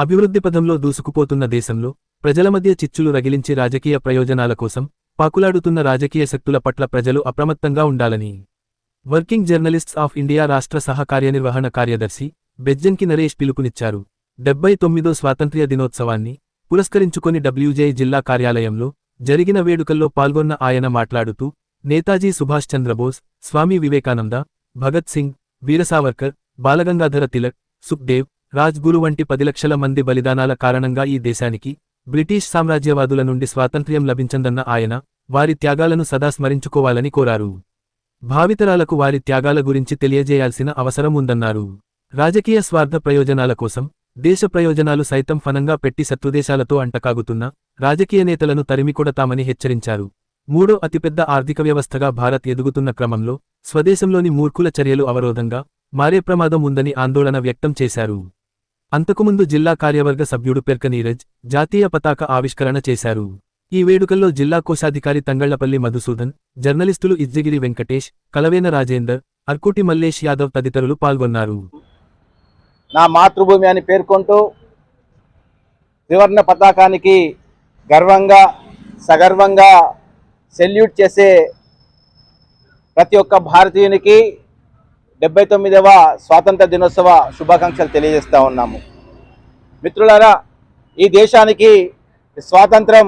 అభివృద్ధి పథంలో దూసుకుపోతున్న దేశంలో ప్రజల మధ్య చిచ్చులు రగిలించి రాజకీయ ప్రయోజనాల కోసం పాకులాడుతున్న రాజకీయ శక్తుల పట్ల ప్రజలు అప్రమత్తంగా ఉండాలని వర్కింగ్ జర్నలిస్ట్స్ ఆఫ్ ఇండియా రాష్ట్ర సహకార్యనిర్వహణ కార్యదర్శి బెజ్జంకి నరేష్ పిలుపునిచ్చారు. డెబ్బై తొమ్మిదో స్వాతంత్ర్య దినోత్సవాన్ని పురస్కరించుకొని డబ్ల్యూజే జిల్లా కార్యాలయంలో జరిగిన వేడుకల్లో పాల్గొన్న ఆయన మాట్లాడుతూ నేతాజీ సుభాష్ చంద్రబోస్ స్వామి వివేకానంద భగత్ సింగ్ వీరసావర్కర్ బాలగంగాధర తిలక్ సుఖ్దేవ్ రాజ్గురు వంటి పది లక్షల మంది బలిదానాల కారణంగా ఈ దేశానికి బ్రిటిష్ సామ్రాజ్యవాదుల నుండి స్వాతంత్ర్యం లభించందన్న ఆయన వారి త్యాగాలను సదా స్మరించుకోవాలని కోరారు. భావితరాలకు వారి త్యాగాల గురించి తెలియజేయాల్సిన అవసరం ఉందన్నారు. రాజకీయ స్వార్థ ప్రయోజనాల కోసం దేశ ప్రయోజనాలు సైతం ఫనంగా పెట్టి శత్రుదేశాలతో అంటకాగుతున్న రాజకీయ నేతలను తరిమికొడతామని హెచ్చరించారు. మూడో అతిపెద్ద ఆర్థిక వ్యవస్థగా భారత్ ఎదుగుతున్న క్రమంలో స్వదేశంలోని మూర్ఖుల చర్యలు అవరోధంగా మారే ప్రమాదం ఉందని ఆందోళన వ్యక్తం చేశారు. అంతకుముందు జిల్లా కార్యవర్గ సభ్యుడు పెర్క నీరజ్ జాతీయ పతాక ఆవిష్కరణ చేశారు. ఈ వేడుకల్లో జిల్లా కోశాధికారి తంగళ్ళపల్లి మధుసూదన్ జర్నలిస్టులు ఇజ్జగిరి వెంకటేష్ కలవేన రాజేందర్ అర్కుటి మల్లేష్ యాదవ్ తదితరులు పాల్గొన్నారు. నా మాతృభూమి అని పేర్కొంటూ త్రివర్ణ పతాకానికి గర్వంగా సగర్వంగా సెల్యూట్ చేసే ప్రతి ఒక్క భారతీయునికి డెబ్బై తొమ్మిదవ స్వాతంత్ర దినోత్సవ శుభాకాంక్షలు తెలియజేస్తూ ఉన్నాము. మిత్రులారా ఈ దేశానికి స్వాతంత్రం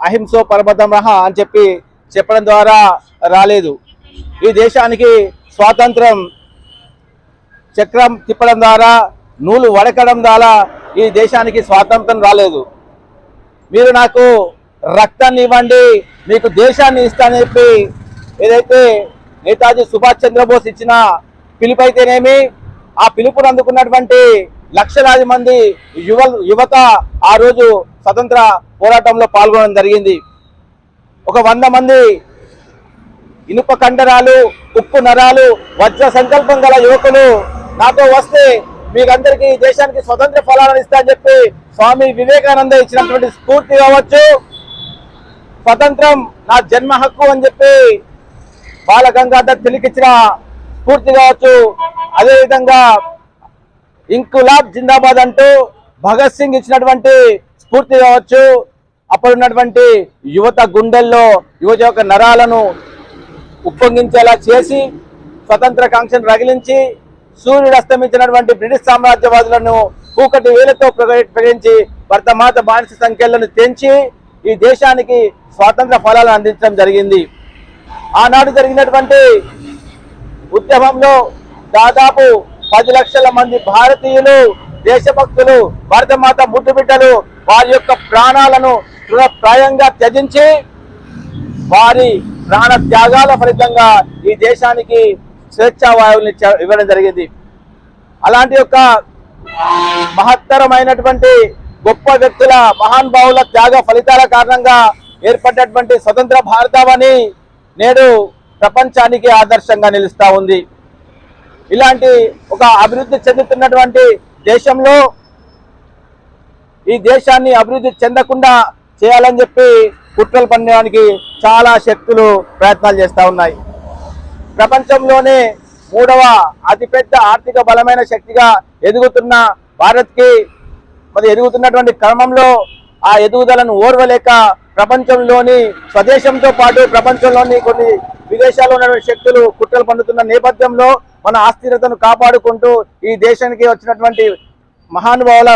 అహింసో పరబద్ధం అని చెప్పి చెప్పడం ద్వారా రాలేదు. ఈ దేశానికి స్వాతంత్రం చక్రం తిప్పడం ద్వారా నూలు వడకడం ద్వారా ఈ దేశానికి స్వాతంత్రం రాలేదు. మీరు నాకు రక్తాన్ని ఇవ్వండి మీకు దేశాన్ని ఇస్తానని చెప్పి ఏదైతే నేతాజీ సుభాష్ చంద్రబోస్ ఇచ్చిన పిలుపు అయితేనేమి ఆ పిలుపును అందుకున్నటువంటి లక్షలాది మంది యువ యువత ఆ రోజు స్వతంత్ర పోరాటంలో పాల్గొనడం జరిగింది. ఒక వంద మంది ఇనుప కండరాలు ఉప్పు నరాలు వజ్ర సంకల్పం గల యువకులు నాతో వస్తే మీకందరికీ దేశానికి స్వతంత్ర ఫలాలను ఇస్తా అని చెప్పి స్వామి వివేకానంద ఇచ్చినటువంటి స్ఫూర్తి కావచ్చు. స్వతంత్రం నా జన్మ హక్కు అని చెప్పి బాల గంగాధర్ స్ఫూర్తి కావచ్చు. అదేవిధంగా ఇంకులాబ్ జిందాబాద్ అంటూ భగత్ సింగ్ ఇచ్చినటువంటి స్ఫూర్తి కావచ్చు. అప్పుడున్నటువంటి యువత గుండెల్లో యువత యొక్క నరాలను ఉప్పొంగించేలా చేసి స్వతంత్ర కాంక్షను రగిలించి సూర్యుడు అస్తమించినటువంటి బ్రిటిష్ సామ్రాజ్యవాదులను కూకటి వేలతో ప్రకటించి భర్తమాత బానిస సంఖ్యలను తెంచి ఈ దేశానికి స్వాతంత్ర ఫలాలు అందించడం జరిగింది. ఆనాడు జరిగినటువంటి ఉద్యమంలో దాదాపు పది లక్షల మంది భారతీయులు దేశభక్తులు భరతమాత ముద్దు బిడ్డలు వారి యొక్క ప్రాణాలను తృణప్రాయంగా త్యజించి వారి ప్రాణ త్యాగాల ఫలితంగా ఈ దేశానికి స్వేచ్ఛావాయువుని ఇవ్వడం జరిగింది. అలాంటి యొక్క మహత్తరమైనటువంటి గొప్ప వ్యక్తుల మహానుభావుల త్యాగ ఫలితాల కారణంగా ఏర్పడినటువంటి స్వతంత్ర భారతావని నేడు ప్రపంచానికి ఆదర్శంగా నిలుస్తా ఉంది. ఇలాంటి ఒక అభివృద్ధి చెందుతున్నటువంటి దేశంలో ఈ దేశాన్ని అభివృద్ధి చెందకుండా చేయాలని చెప్పి కుట్రలు పన్నడానికి చాలా శక్తులు ప్రయత్నాలు చేస్తూ ఉన్నాయి. ప్రపంచంలోనే మూడవ అతిపెద్ద ఆర్థిక బలమైన శక్తిగా ఎదుగుతున్న భారత్కి మరి ఎదుగుతున్నటువంటి క్రమంలో ఆ ఎదుగుదలను ఓర్వలేక ప్రపంచంలోని స్వదేశంతో పాటు ప్రపంచంలోని కొన్ని విదేశాల్లో ఉన్నటువంటి శక్తులు కుట్రలు పండుతున్న నేపథ్యంలో మన ఆస్థిరతను కాపాడుకుంటూ ఈ దేశానికి వచ్చినటువంటి మహానుభావుల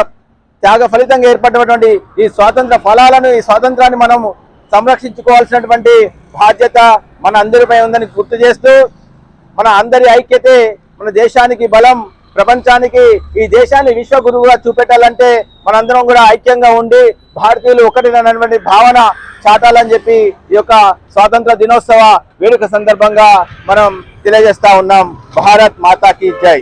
త్యాగ ఫలితంగా ఏర్పడినటువంటి ఈ స్వాతంత్ర ఫలాలను ఈ స్వాతంత్రాన్ని మనం సంరక్షించుకోవాల్సినటువంటి బాధ్యత మన అందరిపై ఉందని గుర్తు చేస్తూ మన అందరి ఐక్యతే మన దేశానికి బలం ప్రపంచానికి ఈ దేశాన్ని విశ్వ గురువుగా చూపెట్టాలంటే మనందరం కూడా ఐక్యంగా ఉండి భారతీయులు ఒకటినటువంటి భావన చాటాలని చెప్పి ఈ యొక్క స్వాతంత్ర దినోత్సవ వేడుక సందర్భంగా మనం తెలియజేస్తా ఉన్నాం. భారత్ మాతాకి జై.